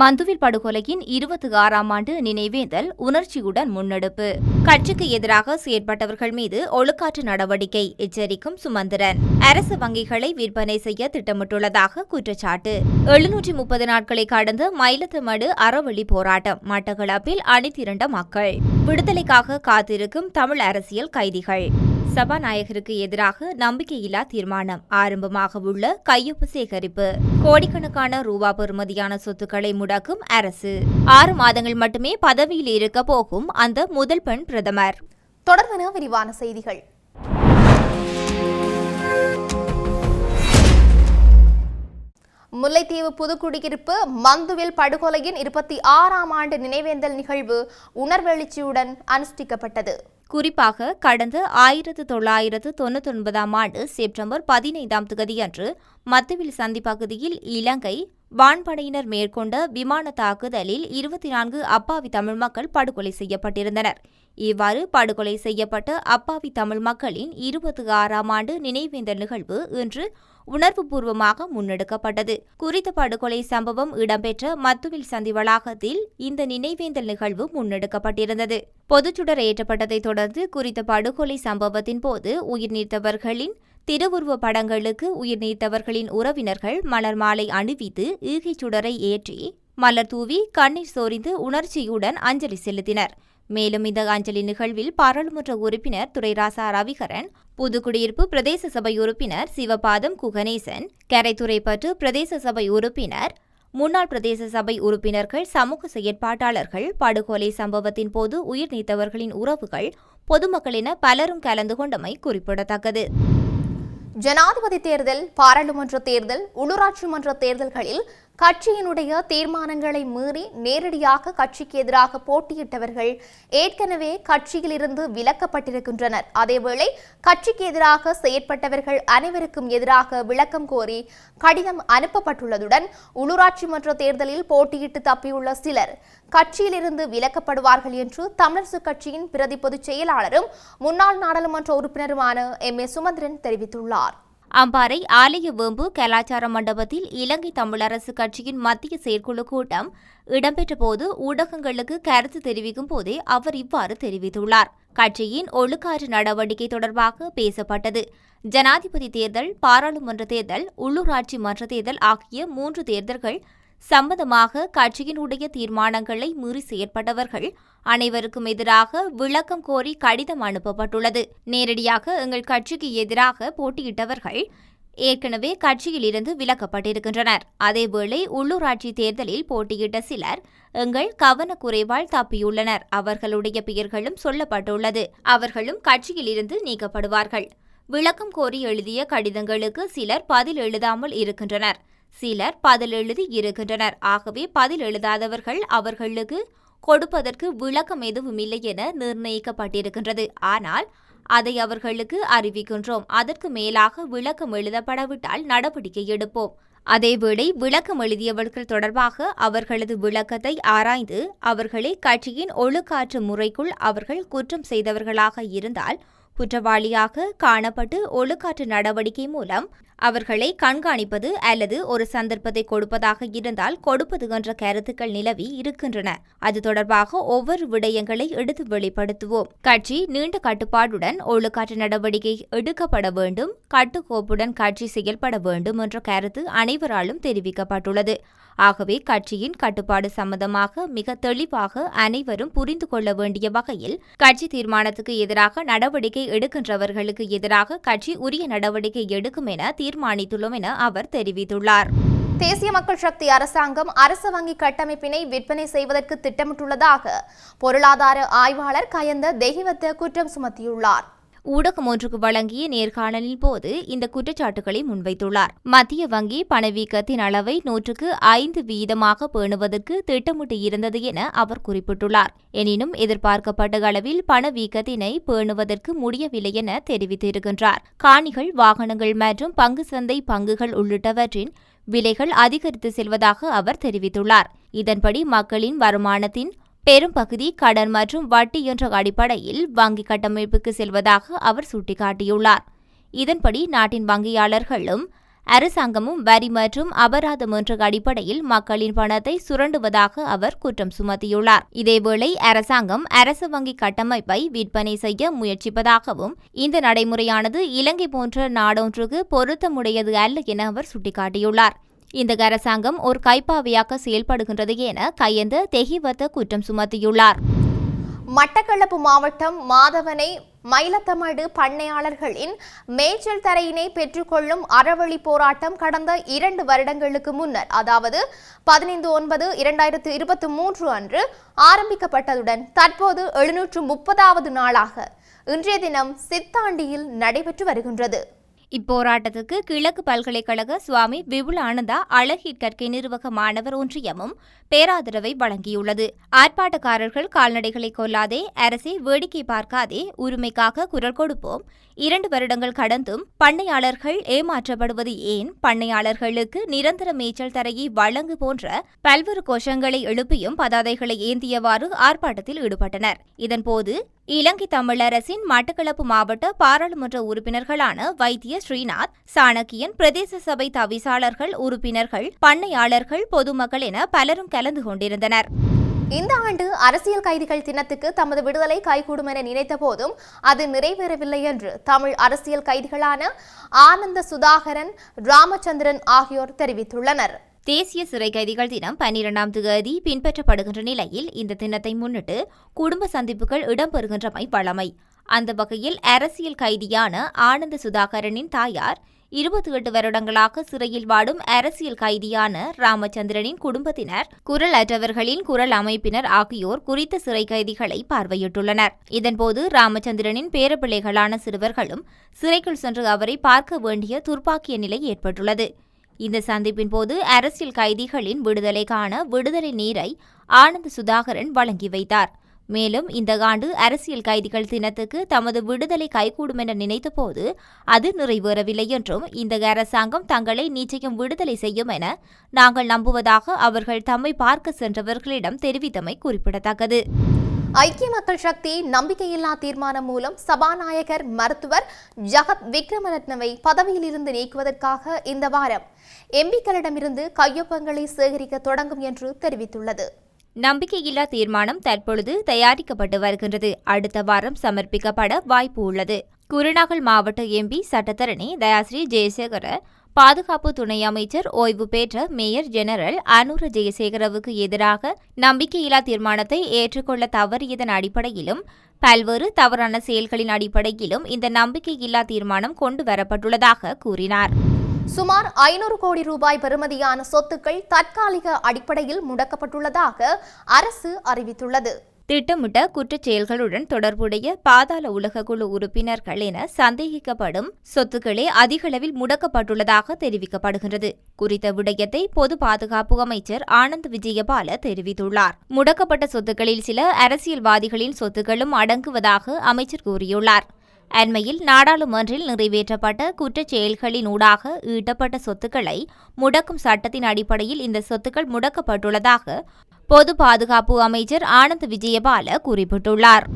மந்துவில் படுகொலையின் இருபத்தி ஆறாம் ஆண்டு நினைவேந்தல் உணர்ச்சியுடன் முன்னெடுப்பு. கட்சிக்கு எதிராக செயற்பட்டவர்கள் மீது ஒழுக்காற்று நடவடிக்கை எச்சரிக்கும் சுமந்திரன். அரசு வங்கிகளை விற்பனை செய்ய திட்டமிட்டுள்ளதாக குற்றச்சாட்டு. எழுநூற்றி முப்பது நாட்களை கடந்த மயிலத்தமடு அறவழி போராட்டம் மட்டக்களப்பில் அணிதிரண்ட மக்கள். விடுதலைக்காக காத்திருக்கும் தமிழ் அரசியல் கைதிகள். சபாநாயகருக்கு எதிராக நம்பிக்கையில்லா தீர்மானம் ஆரம்பமாக உள்ள கையொப்பு சேகரிப்பு. கோடிக்கணக்கான ரூபா பெறுமதியான சொத்துக்களை முடக்கும் அரசு. ஆறு மாதங்கள் மட்டுமே பதவியில் இருக்க போகும் அந்த முதல் பெண் பிரதமர். தொடர்பான விரிவான செய்திகள். முல்லைத்தீவு புதுக்குடியிருப்பு மந்துவில் படுகொலையின் இருபத்தி ஆறாம் ஆண்டு நினைவேந்தல் நிகழ்வு உணர்வெழுச்சியுடன் அனுஷ்டிக்கப்பட்டது. குறிப்பாக கடந்த ஆயிரத்து தொள்ளாயிரத்து தொன்னூத்தொன்பதாம் ஆண்டு செப்டம்பர் பதினைந்தாம் தேதியன்று மத்துவில் சந்தி பகுதியில் இலங்கை வான்படையினர் மேற்கொண்ட விமான தாக்குதலில் இருபத்தி நான்கு அப்பாவி தமிழ் மக்கள் படுகொலை செய்யப்பட்டிருந்தனர். இவ்வாறு படுகொலை செய்யப்பட்ட அப்பாவி தமிழ் மக்களின் இருபத்தி ஆறாம் ஆண்டு நினைவேந்தல் நிகழ்வு இன்று உணர்வுபூர்வமாக முன்னெடுக்கப்பட்டது. குறித்த படுகொலை சம்பவம் இடம்பெற்ற மத்துவில் சந்தி வளாகத்தில் இந்த நினைவேந்தல் நிகழ்வு முன்னெடுக்கப்பட்டிருந்தது. பொதுச்சுடர் ஏற்றப்பட்டதைத் தொடர்ந்து குறித்த படுகொலை சம்பவத்தின் போது உயிர் நீத்தவர்களின் திருவுருவ படங்களுக்கு உயிர் நீத்தவர்களின் உறவினர்கள் மலர் மாலை அணிவித்து ஈகைச் சுடரை ஏற்றி மலர் தூவி கண்ணீர் சோரிந்து உணர்ச்சியுடன் அஞ்சலி செலுத்தினர். மேலும் இந்த அஞ்சலி நிகழ்வில் பாராளுமன்ற உறுப்பினர் துரைராசா ரவிகரன் புதுக்குடியிருப்பு பிரதேச சபை உறுப்பினர் சிவபாதம் குகணேசன் கரைத்துறைப்பற்று பிரதேச சபை உறுப்பினர் முன்னாள் பிரதேச சபை உறுப்பினர்கள் சமூக செயற்பாட்டாளர்கள் படுகொலை சம்பவத்தின் போது உயிர் நீத்தவர்களின் உறவுகள் பொதுமக்கள் என பலரும் கலந்து கொண்டமை குறிப்பிடத்தக்கது. ஜனாதிபதி தேர்தல் பாராளுமன்ற தேர்தல் உள்ளூராட்சி மன்ற தேர்தல்களில் கட்சியினுடைய தீர்மானங்களை மீறி நேரடியாக கட்சிக்கு எதிராக போட்டியிட்டவர்கள் ஏற்கனவே கட்சியிலிருந்து விலக்கப்பட்டிருக்கின்றனர். அதேவேளை கட்சிக்கு எதிராக செயற்பட்டவர்கள் அனைவருக்கும் எதிராக விளக்கம் கோரி கடிதம் அனுப்பப்பட்டுள்ளதுடன் உள்ளூராட்சி மன்ற தேர்தலில் போட்டியிட்டு தப்பியுள்ள சிலர் கட்சியிலிருந்து விலக்கப்படுவார்கள் என்று தமிழரசு கட்சியின் பிரதி பொதுச் செயலாளரும் முன்னாள் நாடாளுமன்ற உறுப்பினருமான எம் ஏ சுமந்திரன் தெரிவித்துள்ளார். அம்பாறை ஆலய வேம்பு கலாச்சார மண்டபத்தில் இலங்கை தமிழரசு கட்சியின் மத்திய செயற்குழு கூட்டம் இடம்பெற்றபோது ஊடகங்களுக்கு கருத்து தெரிவிக்கும் போதே அவர் இவ்வாறு தெரிவித்துள்ளார். கட்சியின் ஒழுக்காற்று நடவடிக்கை தொடர்பாக பேசப்பட்டது. ஜனாதிபதி தேர்தல் பாராளுமன்ற தேர்தல் உள்ளூராட்சி மன்ற தேர்தல் ஆகிய மூன்று தேர்தல்கள் சம்பந்தமாக கட்சியினுடைய தீர்மானங்களை மீறி செயற்பட்டவர்கள் அனைவருக்கும் எதிராக விளக்கம் கோரி கடிதம் அனுப்பப்பட்டுள்ளது. நேரடியாக எங்கள் கட்சிக்கு எதிராக போட்டியிட்டவர்கள் ஏற்கனவே கட்சியிலிருந்து விலக்கப்பட்டிருக்கின்றனர். அதேவேளை உள்ளூராட்சி தேர்தலில் போட்டியிட்ட சிலர் எங்கள் கவனக்குறைவால் தப்பியுள்ளனர். அவர்களுடைய பெயர்களும் சொல்லப்பட்டுள்ளது. அவர்களும் கட்சியிலிருந்து நீக்கப்படுவார்கள். விளக்கம் கோரி எழுதிய கடிதங்களுக்கு சிலர் பதில் எழுதாமல் இருக்கின்றனர். சிலர் பதில் எழுதி இருக்கின்றனர். ஆகவே பதில் எழுதாதவர்கள் அவர்களுக்கு கொடுப்பதற்கு விளக்கம் எதுவும் இல்லை என நிர்ணயிக்கப்பட்டிருக்கின்றது. ஆனால் அதை அவர்களுக்கு அறிவிக்கின்றோம். அதற்கு மேலாக விளக்கம் எழுதப்படவிட்டால் நடவடிக்கை எடுப்போம். அதேவேளை விளக்கம் எழுதியவர்கள் தொடர்பாக அவர்களது விளக்கத்தை ஆராய்ந்து அவர்களை கட்சியின் ஒழுக்காற்று முறைக்குள் அவர்கள் குற்றம் செய்தவர்களாக இருந்தால் குற்றவாளியாக காணப்பட்டு ஒழுக்காற்று நடவடிக்கை மூலம் அவர்களை கண்காணிப்பது அல்லது ஒரு சந்தர்ப்பத்தை கொடுப்பதாக இருந்தால் கொடுப்பது என்ற கருத்துக்கள் நிலவி இருக்கின்றன. அது தொடர்பாக ஒவ்வொரு விடயங்களை எடுத்து வெளிப்படுத்துவோம். கட்சி நீண்ட கட்டுப்பாடுடன் ஒழுக்காற்று நடவடிக்கை எடுக்கப்பட வேண்டும் கட்டுக்கோப்புடன் கட்சி செயல்பட வேண்டும் என்ற கருத்து அனைவராலும் தெரிவிக்கப்பட்டுள்ளது. ஆகவே கட்சியின் கட்டுப்பாடு சம்பந்தமாக மிக தெளிவாக அனைவரும் புரிந்து கொள்ள வேண்டிய வகையில் கட்சி தீர்மானத்துக்கு எதிராக நடவடிக்கை எடுக்கின்றவர்களுக்கு எதிராக கட்சி உரிய நடவடிக்கை எடுக்கும் என தீர்மானித்துள்ளோம் என அவர் தெரிவித்துள்ளார். தேசிய மக்கள் சக்தி அரசாங்கம் அரசு வங்கி கட்டமைப்பினை விற்பனை செய்வதற்கு திட்டமிட்டுள்ளதாக பொருளாதார ஆய்வாளர் கயந்த தெய்வத்த குற்றம் சுமத்தியுள்ளார். ஊடகம் ஒன்றுக்கு வழங்கிய நேர்காணலின் போது இந்த குற்றச்சாட்டுகளை முன்வைத்துள்ளார். மத்திய வங்கி பணவீக்கத்தின் அளவை நூற்றுக்கு ஐந்து வீதமாக பேணுவதற்கு திட்டமிட்டு இருந்தது என அவர் குறிப்பிட்டுள்ளார். எனினும் எதிர்பார்க்கப்பட்ட அளவில் பணவீக்கத்தினை பேணுவதற்கு முடியவில்லை என தெரிவித்திருக்கின்றார். காணிகள் வாகனங்கள் மற்றும் பங்கு சந்தை பங்குகள் உள்ளிட்டவற்றின் விலைகள் அதிகரித்து செல்வதாக அவர் தெரிவித்துள்ளார். இதன்படி மக்களின் வருமானத்தின் பெரும் பகுதி கடன் மற்றும் வட்டி என்ற அடிப்படையில் வங்கி கட்டமைப்புக்கு செல்வதாக அவர் சுட்டிக்காட்டியுள்ளார். இதன்படி நாட்டின் வங்கியாளர்களும் அரசாங்கமும் வரி மற்றும் அபராதம் என்ற அடிப்படையில் மக்களின் பணத்தை சுரண்டுவதாக அவர் குற்றம் சுமத்தியுள்ளார். இதேவேளை அரசாங்கம் அரசு வங்கி கட்டமைப்பை விற்பனை செய்ய முயற்சிப்பதாகவும் இந்த நடைமுறையானது இலங்கை போன்ற நாடொன்றுக்கு பொருத்தமுடையது அல்ல என அவர் சுட்டிக்காட்டியுள்ளார். இந்த அரசாங்கம் ஒரு கைப்பாவையாக செயல்படுகின்றது என கையந்து தெஹிவத்த குற்றம் சுமத்தியுள்ளார். மட்டக்களப்பு மாவட்டம் மாதவனை மயிலத்தமடு பண்ணையாளர்களின் மேய்ச்சல் தரையினை பெற்றுக்கொள்ளும் அறவழி போராட்டம் கடந்த இரண்டு வருடங்களுக்கு முன்னர் அதாவது பதினைந்து ஒன்பது இரண்டாயிரத்து இருபத்தி மூன்று அன்று ஆரம்பிக்கப்பட்டதுடன் தற்போது எழுநூற்று முப்பதாவது நாளாக இன்றைய தினம் சித்தாண்டியில் நடைபெற்று வருகின்றது. இப்போராட்டத்துக்கு கிழக்கு பல்கலைக்கழக சுவாமி விபுலானந்தா அழகிட் கற்கை நிர்வாக மாணவர் ஒன்றியமும் பேராதரவை வழங்கியுள்ளது. ஆர்ப்பாட்டக்காரர்கள் கால்நடைகளை கொல்லாதே அரசை வேடிக்கை பார்க்காதே உரிமைக்காக குரல் கொடுப்போம். இரண்டு வருடங்கள் கடந்தும் பண்ணையாளர்கள் ஏமாற்றப்படுவது ஏன்? பண்ணையாளர்களுக்கு நிரந்தர மேய்ச்சல் தரையை வழங்கு போன்ற பல்வேறு கோஷங்களை எழுப்பியும் பதாதைகளை ஏந்தியவாறு ஆர்ப்பாட்டத்தில் ஈடுபட்டனர். இதன்போது இலங்கை தமிழரசின் மட்டக்களப்பு மாவட்ட பாராளுமன்ற உறுப்பினர்களான வைத்திய ஸ்ரீநாத் சாணக்கியன் பிரதேச சபை தவிசாளர்கள் உறுப்பினர்கள் பண்ணையாளர்கள் பொதுமக்கள் என பலரும் கலந்து கொண்டிருந்தனர். இந்த ஆண்டு அரசியல் கைதிகள் தினத்துக்கு தமது விடுதலை கைகூடும் என நினைத்த போதும் அது நிறைவேறவில்லை என்று தமிழ் அரசியல் கைதிகளான ஆனந்த சுதாகரன் ராமச்சந்திரன் ஆகியோர் தெரிவித்துள்ளனர். தேசிய சிறை கைதிகள் தினம் பன்னிரெண்டாம் தேதி பின்பற்றப்படுகின்ற நிலையில் இந்த தினத்தை முன்னிட்டு குடும்ப சந்திப்புகள் இடம்பெறுகின்றமை வழமை. அந்த வகையில் அரசியல் கைதியான ஆனந்த சுதாகரனின் தாயார் இருபத்தி எட்டு வருடங்களாக சிறையில் வாடும் அரசியல் கைதியான ராமச்சந்திரனின் குடும்பத்தினர் குரல் அற்றவர்களின் குரல் அமைப்பினர் ஆகியோர் குறித்த சிறை கைதிகளை பார்வையிட்டுள்ளனர். இதன்போது ராமச்சந்திரனின் பேரப்பிள்ளைகளான சிறுவர்களும் சிறைக்குள் சென்று அவரை பார்க்க வேண்டிய துர்ப்பாக்கிய நிலை ஏற்பட்டுள்ளது. இந்த சந்திப்பின் போது அரசியல் கைதிகளின் விடுதலைக்கான விடுதலை நீரை ஆனந்த் சுதாகரன் வழங்கி வைத்தார். மேலும் இந்த ஆண்டு அரசியல் கைதிகள் தினத்துக்கு தமது விடுதலை கைகூடும் என நினைத்தபோது அது நிறைவேறவில்லை என்றும் இந்த அரசாங்கம் தங்களை நிச்சயம் விடுதலை செய்யும் என நாங்கள் நம்புவதாக அவர்கள் தம்மை பார்க்க சென்றவர்களிடம் தெரிவித்தமை குறிப்பிடத்தக்கது. ஐக்கிய மக்கள் சக்தி நம்பிக்கையில்லா தீர்மானம் மூலம் சபாநாயகர் மருத்துவர் ஜகத் விக்ரமரத்னவை பதவியிலிருந்து நீக்குவதற்காக இந்த வாரம் எம்பிக்களிடமிருந்து கையொப்பங்களை சேகரிக்க தொடங்கும் என்று தெரிவித்துள்ளது. நம்பிக்கையில்லா தீர்மானம் தற்பொழுது தயாரிக்கப்பட்டு வருகின்றது. அடுத்த வாரம் சமர்ப்பிக்கப்பட வாய்ப்பு உள்ளது. குருநாகல் மாவட்ட எம்பி சட்டத்தரணி தயாஸ்ரீ ஜெயசேகர பாதுகாப்பு துணை அமைச்சர் ஓய்வு பெற்ற மேயர் ஜெனரல் அனுர ஜெயசேகரவுக்கு எதிராக நம்பிக்கையில்லா தீர்மானத்தை ஏற்றுக்கொள்ள தவறியதன் அடிப்படையிலும் பல்வேறு தவறான செயல்களின் அடிப்படையிலும் இந்த நம்பிக்கையில்லா தீர்மானம் கொண்டு வரப்பட்டுள்ளதாக கூறினார். சுமார் ஐநூறு கோடி ரூபாய் பெறுமதியான சொத்துக்கள் தற்காலிக அடிப்படையில் முடக்கப்பட்டுள்ளதாக அரசு அறிவித்துள்ளது. திட்டமிட்ட குற்றச் செயல்களுடன் தொடர்புடைய பாதாள உலக குழு உறுப்பினர்கள் என சந்தேகிக்கப்படும் சொத்துக்களே அதிகளவில் முடக்கப்பட்டுள்ளதாக தெரிவிக்கப்படுகின்றது. குறித்த விடயத்தை பொது பாதுகாப்பு அமைச்சர் ஆனந்த் விஜயபால தெரிவித்துள்ளார். முடக்கப்பட்ட சொத்துக்களில் சில அரசியல்வாதிகளின் சொத்துக்களும் அடங்குவதாக அமைச்சர் கூறியுள்ளார். அண்மையில் நாடாளுமன்றில் நிறைவேற்றப்பட்ட குற்றச் செயல்களின் ஊடாக ஈட்டப்பட்ட சொத்துக்களை முடக்கும் சட்டத்தின் அடிப்படையில் இந்த சொத்துக்கள் முடக்கப்பட்டுள்ளதாக பொது பாதுகாப்பு அமைச்சர் ஆனந்த் விஜயபால குறிப்பிட்டுள்ளார்.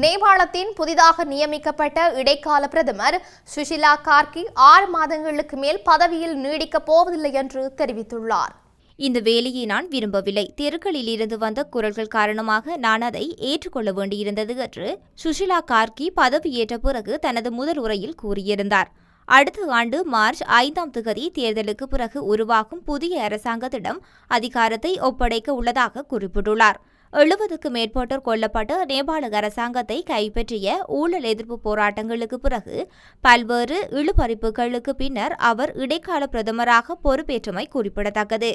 நேபாளத்தின் புதிதாக நியமிக்கப்பட்ட இடைக்கால பிரதமர் சுஷிலா கார்கி ஆறு மாதங்களுக்கு மேல் பதவியில் நீடிக்கப் போவதில்லை என்று தெரிவித்துள்ளார். இந்த வேலையை நான் விரும்பவில்லை. தெருக்களில் இருந்து வந்த குரல்கள் காரணமாக நான் அதை ஏற்றுக்கொள்ள வேண்டியிருந்தது என்று சுஷிலா கார்கி பதவியேற்ற பிறகு தனது முதல் உரையில் கூறியிருந்தார். அடுத்த ஆண்டு மார்ச் ஐந்தாம் திகதி தேர்தலுக்கு பிறகு உருவாகும் புதிய அரசாங்கத்திடம் அதிகாரத்தை ஒப்படைக்க உள்ளதாக குறிப்பிட்டுள்ளார். எழுபதுக்கு மேற்பட்டோர் கொல்லப்பட்ட நேபாள அரசாங்கத்தை கைப்பற்றிய ஊழல் எதிர்ப்பு போராட்டங்களுக்கு பிறகு பல்வேறு இழுபறிப்புகளுக்கு பின்னர் அவர் இடைக்கால பிரதமராக பொறுப்பேற்றமை குறிப்பிடத்தக்கது.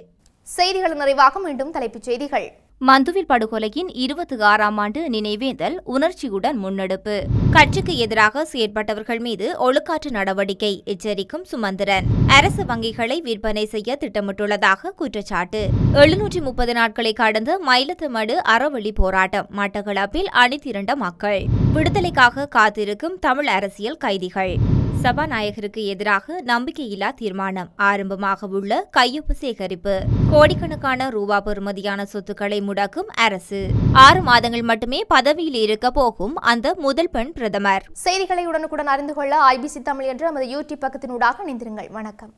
செய்திகள் நிறைவாக மீண்டும் தலைப்புச் செய்திகள். மந்துவில் படுகொலையின் இருபத்தி ஆறாம் ஆண்டு நினைவேந்தல் உணர்ச்சியுடன் முன்னெடுப்பு. கட்சிக்கு எதிராக செயற்பட்டவர்கள் மீது ஒழுக்காற்று நடவடிக்கை எச்சரிக்கும் சுமந்திரன். அரசு வங்கிகளை விற்பனை செய்ய திட்டமிட்டுள்ளதாக குற்றச்சாட்டு. எழுநூற்றி முப்பது நாட்களை கடந்த மயிலத்தமடு அறவழி போராட்டம் மட்டக்களப்பில் அணிதிரண்ட மக்கள். விடுதலைக்காக காத்திருக்கும் தமிழ் அரசியல் கைதிகள். சபாநாயகருக்கு எதிராக நம்பிக்கையில்லா தீர்மானம். ஆரம்பமாக உள்ள கையொப்பு சேகரிப்பு. கோடிக்கணக்கான ரூபா பெறுமதியான சொத்துக்களை முடக்கும் அரசு. ஆறு மாதங்கள் மட்டுமே பதவியில் இருக்க போகும் அந்த முதல் பெண் பிரதமர். செய்திகளை உடனுக்குடன் அறிந்து கொள்ள ஐபிசி தமிழ் என்ற நமது யூடியூப் பக்கத்தினூடாக இணைந்திருங்கள். வணக்கம்.